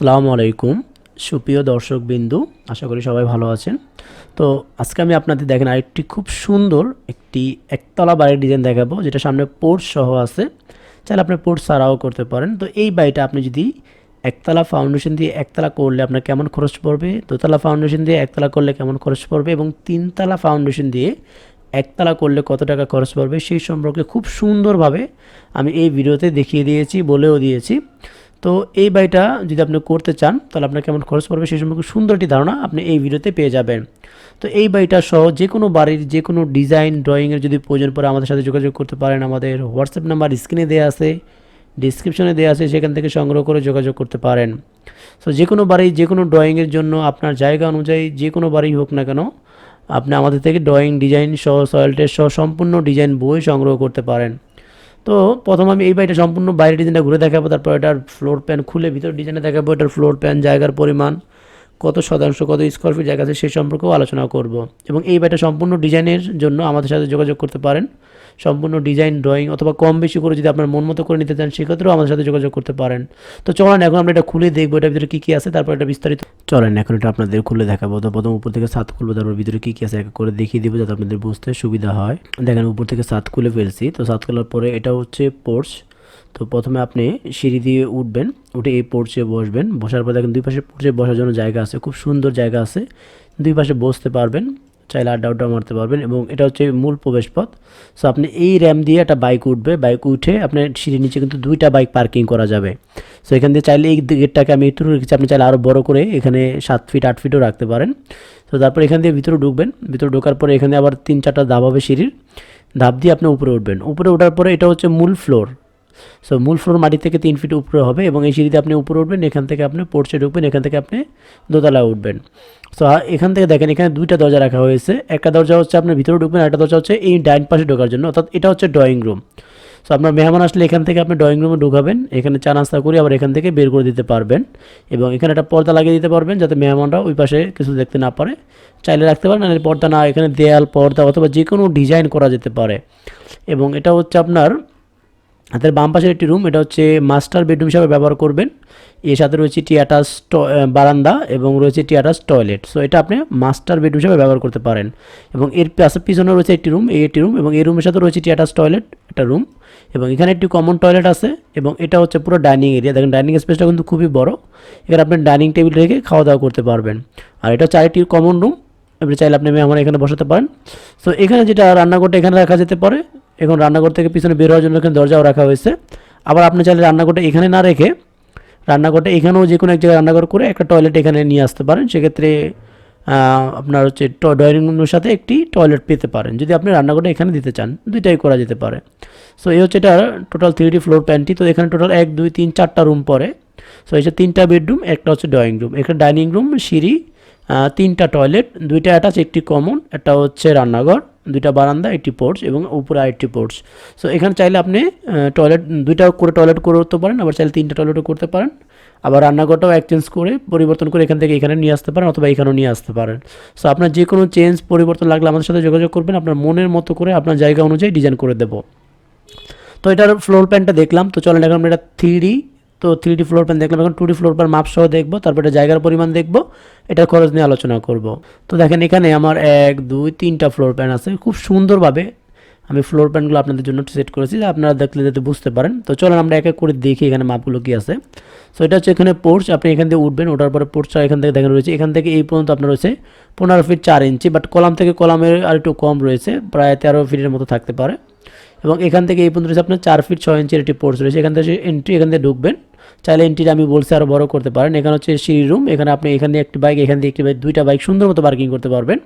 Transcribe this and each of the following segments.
আসসালামু আলাইকুম। সুপ্রিয় দর্শক বিন্দু আশা করি সবাই ভালো আছেন। তো আজকে আমি আপনাদের দেখেন আরেকটি খুব সুন্দর একটি একতলা বাড়ির ডিজাইন দেখাবো, যেটা সামনে পোর্ট সহ আছে। চাইলে আপনি পোর্ট ছাড়াও করতে পারেন। তো এই বাড়িটা আপনি যদি একতলা ফাউন্ডেশন দিয়ে একতলা করলে আপনার কেমন খরচ পড়বে? দোতলা ফাউন্ডেশন দিয়ে একতলা করলে কেমন খরচ পড়বে? এবং তিনতলা ফাউন্ডেশন দিয়ে একতলা করলে কত টাকা খরচ পড়বে? সেই সম্পর্কে খুব সুন্দরভাবে আমি এই ভিডিওতে দেখিয়ে দিয়েছি, বলেও দিয়েছি। তো এই বাড়িটা যদি আপনি করতে চান, তাহলে আপনার কেমন খরচ পড়বে সেই সম্পর্কে সুন্দর একটি ধারণা আপনি এই ভিডিওতে পেয়ে যাবেন। তো এই বাড়িটা সহ যে কোনো বাড়ির যে কোনো ডিজাইন ড্রয়িংয়ের যদি প্রয়োজন পড়ে, আমাদের সাথে যোগাযোগ করতে পারেন। আমাদের হোয়াটসঅ্যাপ নাম্বার স্ক্রিনে দেওয়া আছে ডিসক্রিপশনে দেওয়া আছে, সেখান থেকে সংগ্রহ করে যোগাযোগ করতে পারেন। সো যে কোনো বাড়ি, যে কোনো ড্রয়িংয়ের জন্য আপনার জায়গা অনুযায়ী যে কোনো বাড়ি হোক না কেন, আপনি আমাদের থেকে ড্রয়িং ডিজাইন সহ সয়েল টেস্ট সহ সম্পূর্ণ ডিজাইন বই সংগ্রহ করতে পারেন। তো প্রথম আমি এই বাড়িটা সম্পূর্ণ বাইরের ডিজাইনটা ঘুরে দেখাবো, তারপর এটার ফ্লোর প্যান খুলে ভিতর ডিজাইনে দেখাবো, এটার ফ্লোর প্যান জায়গার পরিমাণ। কত শতাংশ, কত স্কোয়ার ফিট জায়গা আছে সেই সম্পর্কেও আলোচনা করব। এবং এই বাড়িটা সম্পূর্ণ ডিজাইনের জন্য আমাদের সাথে যোগাযোগ করতে পারেন। সম্পূর্ণ ডিজাইন ড্রয়িং অথবা কম বেশি করে যদি আপনার মন মতো করে নিতে চান, সেক্ষেত্রেও আমাদের সাথে যোগাযোগ করতে পারেন। তো চলেন এখন আমরা এটা খুলে দেখব, এটার ভিতরে কী কী আছে, তারপর এটা বিস্তারিত চলেন এখন এটা আপনাদের খুলে দেখাবো। তো প্রথম উপর থেকে ছাদ খুলবো, তারপর ভিতরে কী কী আছে এক করে দেখিয়ে দিব যাতে আপনাদের বুঝতে সুবিধা হয়। দেখেন উপর থেকে ছাদ খুলে ফেলছি। তো ছাদ খোলার পরে এটা হচ্ছে পোর্চ তো প্রথমে আপনি সিঁড়ি দিয়ে উঠবেন, উঠে এই পোর্চে বসবেন। বসার পর দেখেন দুই পাশে পোর্চে বসার জন্য জায়গা আছে, খুব সুন্দর জায়গা আছে। দুই পাশে বসতে পারবেন, চাইলে আড্ডা আড্ডা মারতে পারবেন এবং এটা হচ্ছে মূল প্রবেশপথ। সো আপনি এই র্যাম দিয়ে একটা বাইক উঠবে বাইক উঠে আপনার সিঁড়ির নিচে কিন্তু দুইটা বাইক পার্কিং করা যাবে। সো এখান দিয়ে চাইলে এই গেটটাকে আমি একটু রেখেছি, আপনি চাইলে আরও বড় করে এখানে সাত ফিট আট ফিটও রাখতে পারেন। তো তারপর এখান দিয়ে ভিতরে ঢুকবেন, ভিতরে ঢোকার পরে এখানে আবার তিন চারটা ধাপ হবে সিঁড়ির। ধাপ দিয়ে আপনি উপরে উঠবেন। উপরে ওঠার পরে এটা হচ্ছে মূল ফ্লোর সো মূল ফ্লোর মাটি থেকে তিন ফিট উপরে হবে এবং এই সিঁড়িতে আপনি উপরে উঠবেন, এখান থেকে আপনি পোর্চে ঢুকবেন, এখান থেকে আপনি দোতলায় উঠবেন। সো এখান থেকে দেখেন এখানে দুইটা দরজা রাখা হয়েছে। একটা দরজা হচ্ছে আপনি ভিতরে ঢুকবেন একটা দরজা হচ্ছে এই ডাইন পাশে ঢোকার জন্য, অর্থাৎ এটা হচ্ছে ড্রয়িং রুম সো আপনার মেহমান আসলে এখান থেকে আপনি ড্রয়িং রুমে ঢুকাবেন, এখানে চা নাস্তা করে আবার এখান থেকে বের করে দিতে পারবেন এবং এখানে একটা পর্দা লাগিয়ে দিতে পারবেন যাতে মেহমানরা ওই পাশে কিছু দেখতে না পারে। চাইলে রাখতে পারেন আর পর্দা না, এখানে দেয়াল, পর্দা অথবা যে কোনো ডিজাইন করা যেতে পারে। এবং এটা হচ্ছে আপনার হাতের বাম পাশের একটি রুম এটা হচ্ছে মাস্টার বেডরুম হিসাবে ব্যবহার করবেন। এর সাথে রয়েছে টিয়াটাস বারান্দা এবং রয়েছে টিয়াটাস টয়লেট সো এটা আপনি মাস্টার বেডরুম হিসাবে ব্যবহার করতে পারেন। এবং এর পাশে পিছনে রয়েছে একটি রুম এই একটি রুম এবং এই রুমের সাথে রয়েছে টিয়াটাস টয়লেট একটা রুম এবং এখানে একটি কমন টয়লেট আছে এবং এটা হচ্ছে পুরো ডাইনিং এরিয়া দেখেন ডাইনিং স্পেসটা কিন্তু খুবই বড়। এখানে আপনি ডাইনিং টেবিল রেখে খাওয়া দাওয়া করতে পারবেন। আর এটা চারটি কমন রুম আপনি চাইলে আপনি আমার এখানে বসাতে পারেন। সো এখানে যেটা রান্নাঘরটা এখানে রাখা যেতে পারে। এখন রান্নাঘর থেকে পিছনে বের হওয়ার জন্য এখানে দরজাও রাখা হয়েছে। আবার আপনি চাইলে রান্নাঘরটা এখানে না রেখে রান্নাঘরটা এখানেও যে কোনো এক জায়গায় রান্নাঘর করে একটা টয়লেট এখানে নিয়ে আসতে পারেন। সেক্ষেত্রে আপনার হচ্ছে ড্রয়িং রুমের সাথে একটি টয়লেট পেতে পারেন। যদি আপনি রান্নাঘরটা এখানে দিতে চান, দুইটাই করা যেতে পারে। সো এই হচ্ছে এটা টোটাল থ্রি ফ্লোর প্যান্টটি তো এখানে টোটাল এক, দুই, তিন, চারটা রুম পরে সো এই তিনটা বেডরুম একটা হচ্ছে ড্রয়িং রুম এখানে ডাইনিং রুম সিঁড়ি তিনটা টয়লেট দুইটা অ্যাটাচ একটি কমন একটা হচ্ছে রান্নাঘর, দুইটা বারান্দা, একটি পোর্চ এবং উপরে আরেকটি পোর্চ সো এখানে চাইলে আপনি টয়লেট দুইটা করে টয়লেট করতে পারেন, আবার চাইলে তিনটা টয়লেটও করতে পারেন। আবার রান্নাঘরটাও এক্সচেঞ্জ করে পরিবর্তন করে এখান থেকে এখানে নিয়ে আসতে পারেন অথবা এখানেও নিয়ে আসতে পারেন। সো আপনার যে কোনো চেঞ্জ পরিবর্তন লাগলে আমাদের সাথে যোগাযোগ করবেন, আপনার মনের মতো করে আপনার জায়গা অনুযায়ী ডিজাইন করে দেবো। তো, এটার ফ্লোর প্যানটা দেখলাম। তো, চলেন এখন আমরা এটা থ্রি তো থ্রি ডি ফ্লোর প্যান দেখলাম। এখন টু ডি ফ্লোর প্যান মাপ সহ দেখব, তারপর এটা জায়গার পরিমাণ দেখব এটার খরচ নিয়ে আলোচনা করব। তো দেখেন এখানে আমার এক, দুই, তিনটা ফ্লোর প্যান আছে। খুব সুন্দরভাবে আমি ফ্লোর প্যানগুলো আপনাদের জন্য সেট করেছি আপনারা দেখলে যাতে বুঝতে পারেন। তো চলেন আমরা এক এক করে দেখি এখানে মাপগুলো কী আছে। সো এটা হচ্ছে এখানে পোর্চ আপনি এখান থেকে উঠবেন, ওঠার পরে পোর্চটা এখান থেকে দেখেন রয়েছে, এখান থেকে এই পর্যন্ত আপনার রয়েছে পনেরো ফিট চার ইঞ্চি বাট কলাম থেকে কলামের আর একটু কম রয়েছে, প্রায় তেরো ফিটের মতো থাকতে পারে। এবং এখান থেকে এই পর্যন্ত রয়েছে আপনার চার ফিট ছয় ইঞ্চির একটি পোর্স রয়েছে। এখান থেকে এন্ট্রি এখান থেকে ঢুকবেন। চাইলে এন্ট্রিটা আমি বলছি আরও বড় করতে পারেন। এখানে হচ্ছে সিঁড়ি রুম এখানে আপনি এখান দিয়ে একটি বাইক এখান দিয়ে একটি বাইক দুইটা বাইক সুন্দর মতো পার্কিং করতে পারবেন।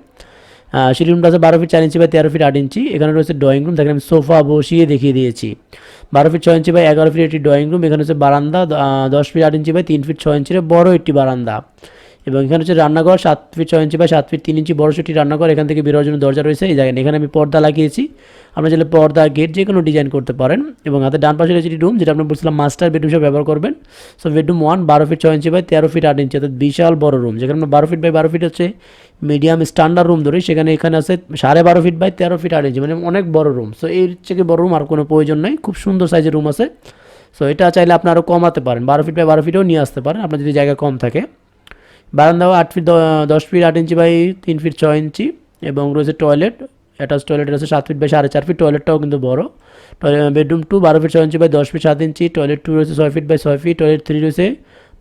সিঁড়ি রুমটা আছে বারো ফিট চার ইঞ্চি বাই তেরো ফিট আট ইঞ্চি এখানে রয়েছে ড্রয়িং রুম দেখেন আমি সোফা বসিয়ে দেখিয়ে দিয়েছি। বারো ফিট ছয় ইঞ্চি বাই এগারো ফিট একটি ড্রয়িং রুম এখানে হচ্ছে বারান্দা দশ ফিট আট ইঞ্চি বাই তিন ফিট ছয় ইঞ্চির বড় একটি বারান্দা। এবং এখানে হচ্ছে রান্নাঘর, সাত ফিট ছয় ইঞ্চি বা সাত ফিট তিন ইঞ্চি বড় সেটি রান্নাঘর। এখান থেকে বেরোয়ার জন্য দরজা রয়েছে। এই জায়গায় এখানে আমি পর্দা লাগিয়েছি। আপনার চাইলে পর্দা গেট যে কোনো ডিজাইন করতে পারেন এবং হাতে ডান পাশে রয়েছে রুম যেটা আমরা বলছিলাম মাস্টার বেডরুম হিসেবে ব্যবহার করবেন। সো বেডরুম ওয়ান বারো ফিট ছয় ইঞ্চি বাই তেরো ফিট আট ইঞ্চি অর্থাৎ বিশাল বড় রুম যেখানে আমরা বারো ফিট বাই বারো ফিট হচ্ছে মিডিয়াম স্ট্যান্ডার্ড রুম ধরি। সেখানে এখানে আছে সাড়ে বারো ফিট বাই তেরো ফিট আট ইঞ্চি মানে অনেক বড় রুম সো এর থেকে বড় রুম আর কোনো প্রয়োজন নেই। খুব সুন্দর সাইজের রুম আছে। সো এটা চাইলে আপনি আরও কমাতে পারেন। বারো ফিট বাই বারো ফিটও নিয়ে আসতে পারেন। আপনার যদি জায়গা কম থাকে। বারান্দাও আট ফিট দশ ফিট আট ইঞ্চি বাই তিন ফিট ছয় ইঞ্চি এবং রয়েছে টয়লেট অ্যাটাচ টয়লেট রয়েছে সাত ফিট বাই সাড়ে চার ফিট টয়লেটটাও কিন্তু বড়। বেডরুম টু বারো ফিট ছয় ইঞ্চি বাই দশ ফিট সাত ইঞ্চি টয়লেট টু রয়েছে ছয় ফিট বাই ছয় ফিট টয়লেট থ্রি রয়েছে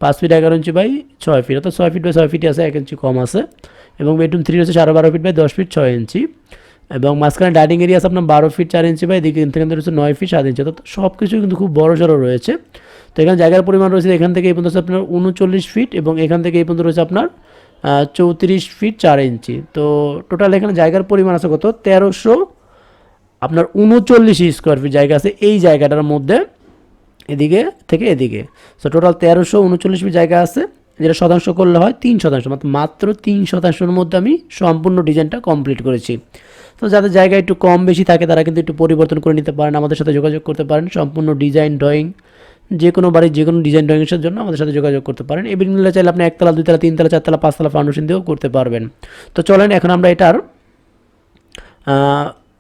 পাঁচ ফিট এগারো ইঞ্চি বাই ছয় ফিট, অর্থাৎ ছয় ফিট বাই ছয় ফিটই আছে, এক ইঞ্চি কম আছে। এবং বেডরুম থ্রি রয়েছে সাড়ে বারো ফিট বাই দশ ফিট ছয় ইঞ্চি। এবং মাঝখানে ডাইনিং এরিয়া আছে আপনার বারো ফিট চার ইঞ্চি বাই এদিকে রয়েছে নয় ফিট সাত ইঞ্চি, অর্থাৎ সব কিছু কিন্তু খুব বড় সড়ো রয়েছে। তো এখানে জায়গার পরিমাণ রয়েছে এখান থেকে এই পর্যন্ত আপনার উনচল্লিশ ফিট এবং এখান থেকে এই পর্যন্ত রয়েছে আপনার চৌত্রিশ ফিট চার ইঞ্চি। তো টোটাল এখানে জায়গার পরিমাণ আছে কত? তেরোশো, আপনার উনচল্লিশ স্কোয়ার ফিট জায়গা আছে এই জায়গাটার মধ্যে, এদিকে থেকে এদিকে। সো টোটাল তেরোশো, উনচল্লিশ ফিট জায়গা আছে, যেটা শতাংশ করলে হয় তিন শতাংশ মাত্র তিন শতাংশের মধ্যে আমি সম্পূর্ণ ডিজাইনটা কমপ্লিট করেছি। তো যাদের জায়গা একটু কম বেশি থাকে তারা কিন্তু একটু পরিবর্তন করে নিতে পারেন, আমাদের সাথে যোগাযোগ করতে পারেন, সম্পূর্ণ ডিজাইন ড্রয়িং যে কোনো বাড়ির যে কোনো ডিজাইন ড্রয়িংসের জন্য আমাদের সাথে যোগাযোগ করতে পারেন। এই বিল্ডিংগুলো চাইলে আপনি একতলা, দুইতলা, তিনতলা, চারতলা, পাঁচতলা ফাউন্ডেশন দিয়েও করতে পারবেন। তো চলেন এখন আমরা এটার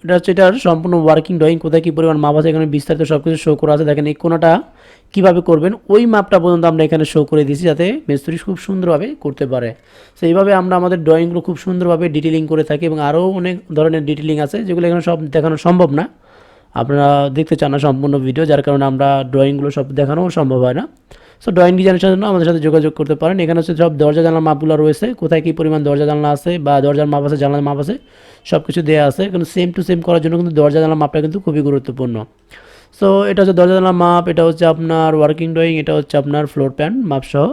এটা হচ্ছে এটার সম্পূর্ণ ওয়ার্কিং ড্রয়িং কোথায় কী পরিমাণ মাপ আছে, এখানে বিস্তারিত সব কিছু শো করা আছে। দেখেন এই কোনাটা কীভাবে করবেন, ওই মাপটা পর্যন্ত আমরা এখানে শো করে দিয়েছি যাতে মিস্ত্রি খুব সুন্দরভাবে করতে পারে। তো এইভাবে আমরা আমাদের ড্রয়িংগুলো খুব সুন্দরভাবে ডিটেলিং করে থাকি এবং আরও অনেক ধরনের ডিটেলিং আছে, যেগুলো এখানে সব দেখানো সম্ভব না। আপনারা দেখতে চান না সম্পূর্ণ ভিডিও যার কারণে আমরা ড্রয়িংগুলো সব দেখানোও সম্ভব হয় না। সো ড্রয়িং ডিজাইনের জন্য আমাদের সাথে যোগাযোগ করতে পারেন। এখানে হচ্ছে সব দরজা জানলার মাপগুলো রয়েছে। কোথায় কী পরিমাণ দরজা জানলা আছে বা দরজার মাপ আছে, জানলার মাপ আছে সব কিছু দেওয়া আছে। কিন্তু সেম টু সেম করার জন্য কিন্তু দরজা জানলার মাপটা কিন্তু খুবই গুরুত্বপূর্ণ। সো এটা হচ্ছে দরজা জানলার মাপ, এটা হচ্ছে আপনার ওয়ার্কিং ড্রয়িং এটা হচ্ছে আপনার ফ্লোর প্যান মাপসহ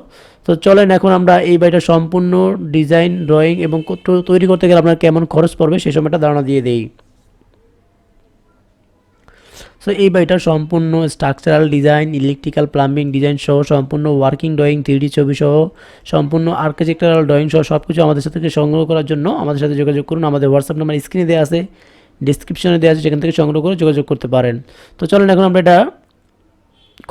তো চলেন এখন আমরা এই বাড়িটা সম্পূর্ণ ডিজাইন ড্রয়িং এবং তৈরি করতে গেলে আপনার কেমন খরচ পড়বে সেই সময়টা ধারণা দিয়ে দেই। সো এই বাড়িটার সম্পূর্ণ structural design electrical plumbing design সহ সম্পূর্ণ ওয়ার্কিং ড্রয়িং থ্রি ছবি সহ সম্পূর্ণ আর্কিটেকচারাল ড্রয়িং সহ সব কিছু আমাদের সাথে সংগ্রহ করার জন্য আমাদের সাথে যোগাযোগ করুন। আমাদের হোয়াটসঅ্যাপ নাম্বার স্ক্রিনে দেওয়া আছে ডিসক্রিপশনে দেওয়া আছে, সেখান থেকে সংগ্রহ করে যোগাযোগ করতে পারেন। তো চলেন এখন আমরা এটা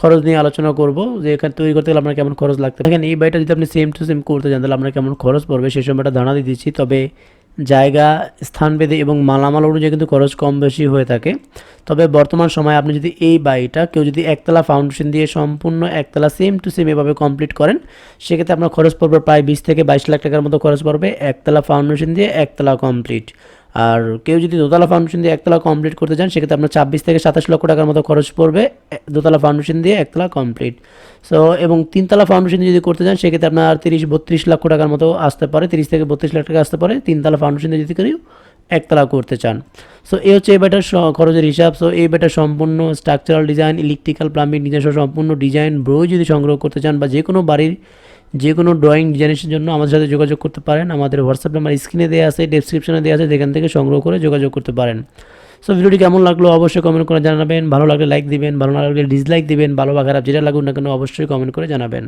খরচ নিয়ে আলোচনা করব যে এখানে তৈরি করতে গেলে আপনার কেমন খরচ লাগতে দেখেন, এই বাড়িটা যদি আপনি সেম টু সেম করতে চান তাহলে আপনার কেমন খরচ পড়বে? সেই সময়টা ধারণা দিয়ে দিচ্ছি। তবে জায়গা, স্থানভেদে এবং মালামাল অনুযায়ী কিন্তু খরচ কম বেশি হয়ে থাকে। তবে বর্তমান সময়ে আপনি যদি এই বাড়িটা কেউ যদি একতলা ফাউন্ডেশন দিয়ে সম্পূর্ণ একতলা সেম টু সেম এভাবে কমপ্লিট করেন, সেক্ষেত্রে আপনার খরচ পড়বে প্রায় বিশ থেকে বাইশ লাখ টাকার মতো খরচ পড়বে। একতলা ফাউন্ডেশন দিয়ে একতলা কমপ্লিট আর কেউ যদি দোতলা ফাউন্ডেশন দিয়ে একতলা কমপ্লিট করতে চান, সেক্ষেত্রে আপনার ছাব্বিশ থেকে সাতাশ লক্ষ টাকার মতো খরচ পড়বে দোতলা ফাউন্ডেশন দিয়ে একতলা কমপ্লিট সো এবং তিনতলা ফাউন্ডেশন যদি করতে চান, সেক্ষেত্রে আপনার তিরিশ, বত্রিশ লক্ষ টাকার মতো আসতে পারে, তিরিশ থেকে বত্রিশ লাখ টাকা আসতে পারে, তিনতলা ফাউন্ডেশন দিয়ে যদি কেউ একতলা করতে চান। সো এই হচ্ছে এই বেটার খরচের হিসাব। সো এই বেটার সম্পূর্ণ স্ট্রাকচারাল ডিজাইন ইলেকট্রিক্যাল প্লাম্বিং সহ সম্পূর্ণ ডিজাইন বই যদি সংগ্রহ করতে চান বা যে কোনো বাড়ির যে কোনো ড্রয়িং ডিজাইনের জন্য আমাদের সাথে যোগাযোগ করতে পারেন। আমাদের হোয়াটসঅ্যাপ নাম্বার স্ক্রিনে দেওয়া আছে ডেসক্রিপশনে দেওয়া আছে, যেখান থেকে সংগ্রহ করে যোগাযোগ করতে পারেন। সো ভিডিওটি কেমন লাগল অবশ্যই কমেন্ট করে জানাবেন। ভালো লাগলে লাইক দিবেন, ভালো না লাগলে ডিসলাইক দিবেন, ভালো বা খারাপ যেটা লাগুক না কেন অবশ্যই কমেন্ট করে জানাবেন।